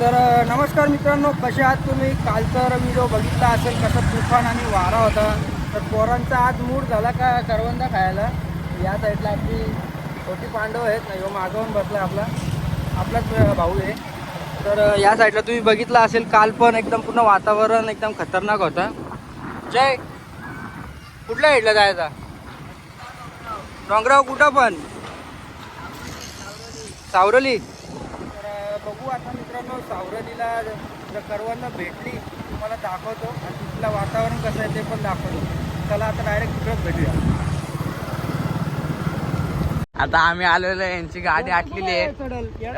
तर नमस्कार मित्रांनो कसे आहात तुम्ही? कालचा व्हिडिओ बघितला असेल कसं तुफान आणि वारा होता तर पोरांचा आज मूड झाला का करवंदा खायला? या साईडला आपली छोटी पांडव आहेत ना ह्यो मागवून बसला आपला आपलाच भाऊ आहे. तर या साईडला तुम्ही बघितलं असेल काल पण एकदम पूर्ण वातावरण एकदम खतरनाक होता. जय! कुठल्या साईडला जायचा? डोंगराव कुठं पण? सावरली. तर बघू आता मित्रांनो सावरलीला जर करवंद भेटली तुम्हाला दाखवतो. आणि तिथलं वातावरण कसं आहे ते पण दाखवतो. चला आता डायरेक्ट तिकडंच भेटूया. आता आम्ही आलेलो यांची गाडी आटलेली आहे. चढल हे.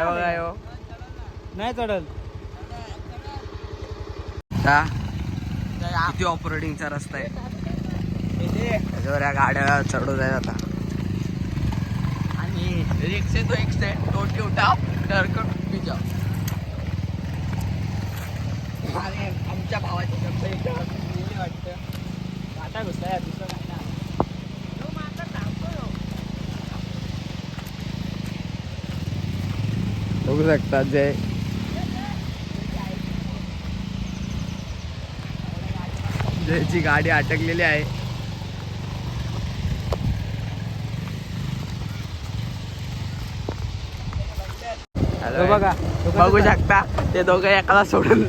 नाही. चढल. किती ऑपरेटिंगचा रस्ता आहे. त्याच्यावर या गाड्या चढू जाय आता. आणि रिक्षे तो एक टोटी उठाव टरकट उभी जाव आणि आमच्या भावाची शब्द गेली वाटतं घुसला नाही ना. बघू शकता जय जयची गाडी अटकलेली आहे. बघा बघू शकता ते दोघं एकाला सोडून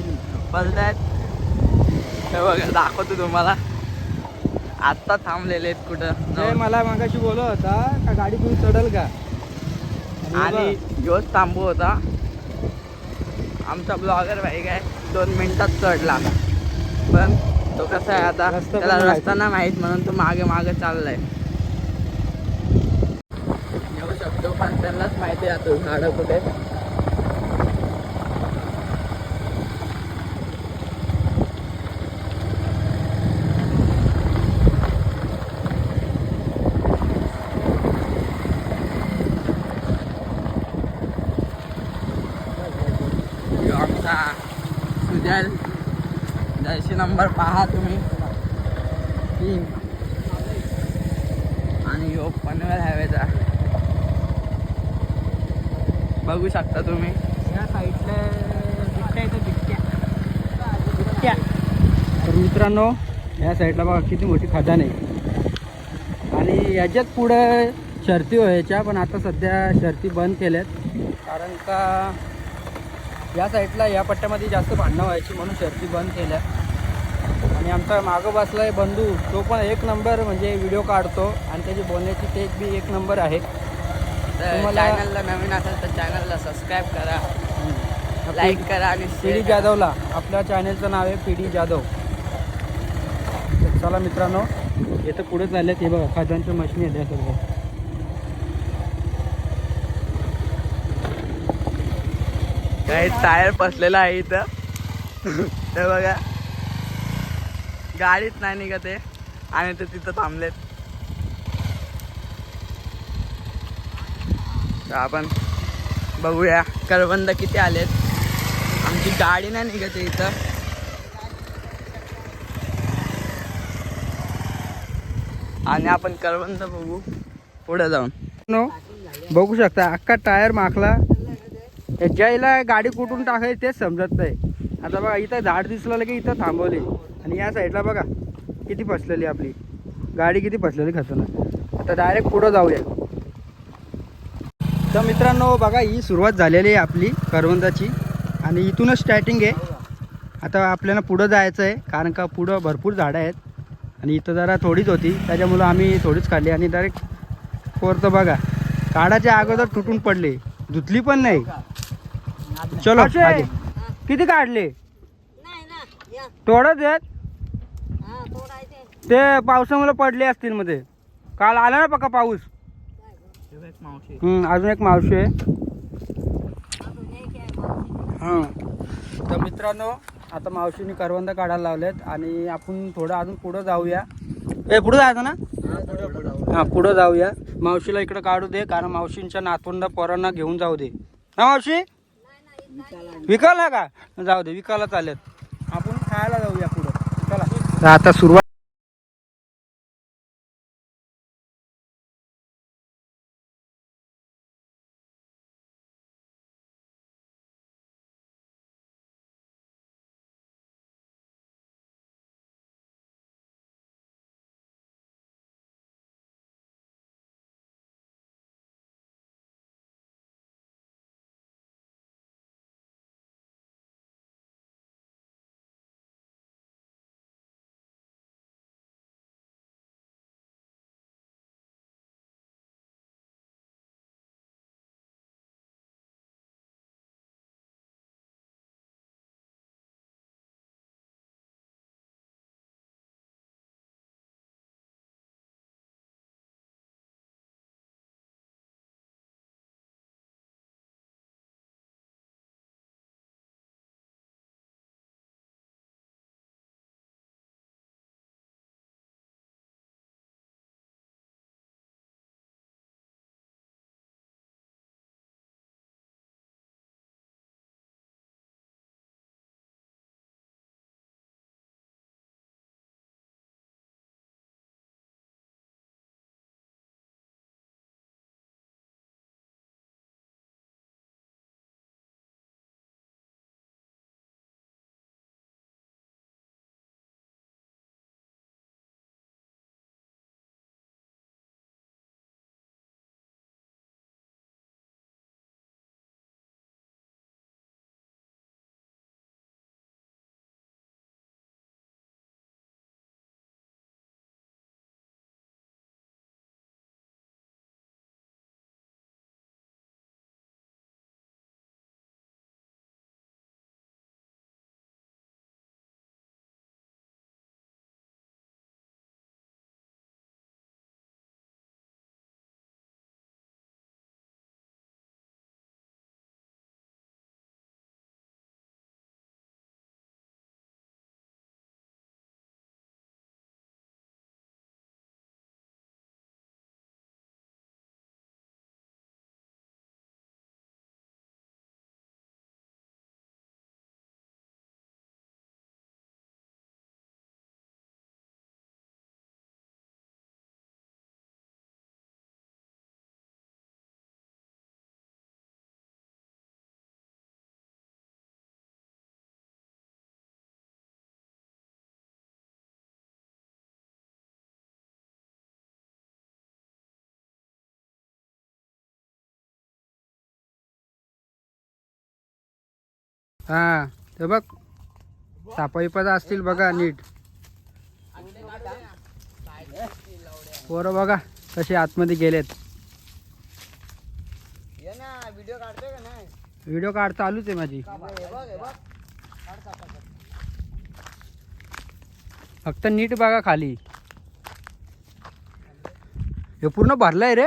बसतायत. हे बघा दाखवतो तुम्हाला. आत्ता थांबलेले आहेत कुठं? मला मागाशी बोलत होता का गाडी तुम्ही चढल का? आणि ह्योच थांबू होता. आमचा ब्लॉगर भाई काय दोन मिनिटात चढला. पण तो कसा आहे आता त्याला रस्ता नाही माहीत म्हणून तो मागे मागे चाललाय. येऊ शकतो पण त्यांनाच माहिती आहे आता झाडं कुठे आहेत. ह्यो आमचा सुजल जर्सी नंबर पहा तुम्ही. तीन. आणि ह्यो पनवेल हायवेचा बघू शकता तुम्ही. या साईडला येतं तर मित्रांनो या साईडला बघा किती मोठी खदान आहे. आणि याच्यात पुढं शर्ती व्हायच्या पण आता सध्या शर्ती बंद केल्यात. कारण का या साईडला या पट्ट्यामध्ये जास्त भांडणं व्हायची म्हणून शर्ती बंद केल्या. आणि आमचा मागं बसलाय बंधू तो पण एक नंबर म्हणजे व्हिडिओ काढतो आणि त्याची बोलण्याची टेक बी एक नंबर आहे. चॅनलला नवीन असेल तर चॅनलला सबस्क्राईब करा. लाईक करा आणि पी डी. जाधवला आपल्या चॅनेलचं नाव आहे पी डी जाधव. चला मित्रांनो इथं पुढे चालले ते बघा खजानच्या मशिनी आहेत या सर्व. काही टायर फसलेला आहे इथं. ते बघा. गाडीच नाही निघत आहे आणि ते तिथं थांबलेत. आपण बघूया. करवंद किती आलेत? आमची गाडी नाही निघत आहे इथं. आणि आपण करवंद बघू. पुढे जाऊन. नो बघू शकता अख्खा टायर माखला. जयला गाडी कुठून टाकायची तेच समजत नाही. आता बघा इथं झाड दिसलं की इथं थांबवली. आणि या साईडला बघा किती फसलेली आपली. गाडी किती फसलेली खतरनाक. आता डायरेक्ट पुढं जाऊया. तर मित्रांनो बघा ही सुरुवात झालेली आहे आपली करवंदाची. आणि इथूनच स्टार्टिंग आहे. आता आपल्याला पुढं जायचं आहे कारण का पुढं भरपूर झाडं आहेत. आणि इथं जरा थोडीच होती त्याच्यामुळं आम्ही थोडीच काढली. आणि डायरेक्ट वर तर बघा काढाच्या अगोदर तुटून पडले. धुतली पण नाही. चलो आगे. किती काढले? ना थोडंच आहेत? हा ते पावसामुळे पडले असतील मध्ये. काल आला ना पक्का पाऊस? मावशी हम्म, अजून एक मावशी आहे. हां तर मित्रांनो आता मावशीने करवंद काढायला लावलेत आणि आपण थोडं अजून पुढं जाऊया. ए पुढं जायचं ना? हां पुढं जाऊया. मावशीला इकडं काढू दे कारण मावशींच्या नातवंड पोरांना घेऊन जाऊ दे. हा मावशी? विकायला का? जाऊ दे विकायला चालेल आपण खायला जाऊया पुढं. चला. आता सुरुवात हा ते बघ. सापाईपाचा असतील बघा नीट. पोरं बघा कसे आतमध्ये गेलेत. व्हिडिओ काढतोय का नाही? व्हिडिओ काढ चालूच आहे माझी. फक्त नीट बघा खाली. हे पूर्ण भरलंय रे.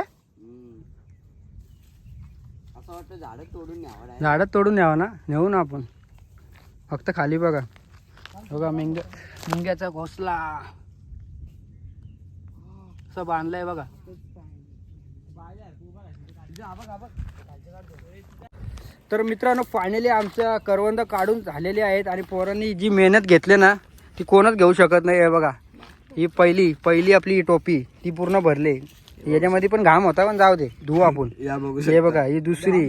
असं वाटतं झाडं तोडून झाडात तोडून न्यावं ना नेऊ ना आपण. फक्त खाली बघा. बघा मेंग्या मुंग्याचा घोसला. असं बांधलाय बघा. तर मित्रांनो फायनली आमच्या करवंद काढून झालेले आहेत आणि पोरांनी जी मेहनत घेतली ना ती कोणच घेऊ शकत नाही. आहे बघा. ही पहिली पहिली आपली टोपी ती पूर्ण भरली. याच्यामध्ये पण घाम होता पण जाऊ दे. धुवू आपण. या बघू हे बघा ही दुसरी.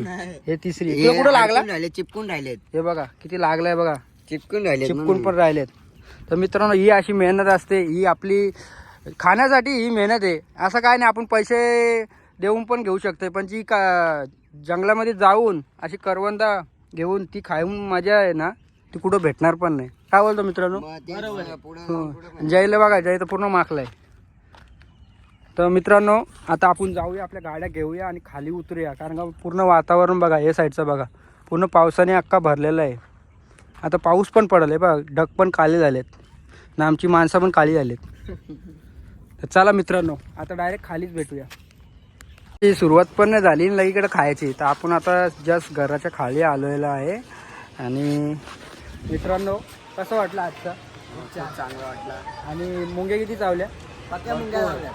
हे तिसरी. तुला कुठं लागला? राहिले चिपकून राहिलेत. हे बघा किती लागलाय बघा. चिपकून राहिले चिपकून पण राहिलेत. तर मित्रांनो ही अशी मेहनत असते. ही आपली खाण्यासाठी ही मेहनत आहे. असं काय नाही आपण पैसे देऊन पण घेऊ शकतो पण जी का जंगलामध्ये जाऊन अशी करवंदा घेऊन ती खाऊन मजा आहे ना ती कुठं भेटणार पण नाही. काय बोलतो मित्रांनो? हो. जयला बघा जय तर पूर्ण माखलाय. तर मित्रांनो आता आपण जाऊया आपल्या गाड्या घेऊया आणि खाली उतरूया. कारण का पूर्ण वातावरण बघा हे साईडचं बघा. पूर्ण पावसाने अख्खा भरलेला आहे. आता पाऊस पण पडल आहे बघा ढग पण काळे झालेत. ना आमची माणसं पण काळी झालीत. तर चला मित्रांनो आता डायरेक्ट खालीच भेटूया. ही सुरुवात पण नाही झाली आणि लगेकडे खायची. तर आपण आता जस्ट घराच्या खाली आलेलो आहे. आणि मित्रांनो कसं वाटलं आजचं? चांगलं वाटलं. आणि मुंगे किती चावल्या? मुंग्या लावल्या.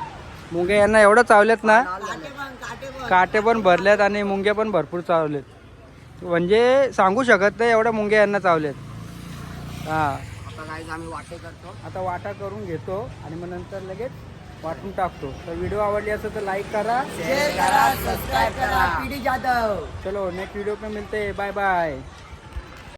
मुंगे यांना एवढं चावल्यात ना काटे पण पण पण भरल्यात आणि मुंग्या पण भरपूर चावलेत. म्हणजे सांगू शकत नाही एवढ्या मुंग्या यांना चावल्यात हा. आता वाटे करतो. आता वाटा करून घेतो आणि मग नंतर लगेच वाटून टाकतो. तर व्हिडिओ आवडली असेल तर लाईक करा. शेअर करा सबस्क्राईब करा. P D Jadhav. चलो नेक्स्ट वीडियो पे मिलते. Bye bye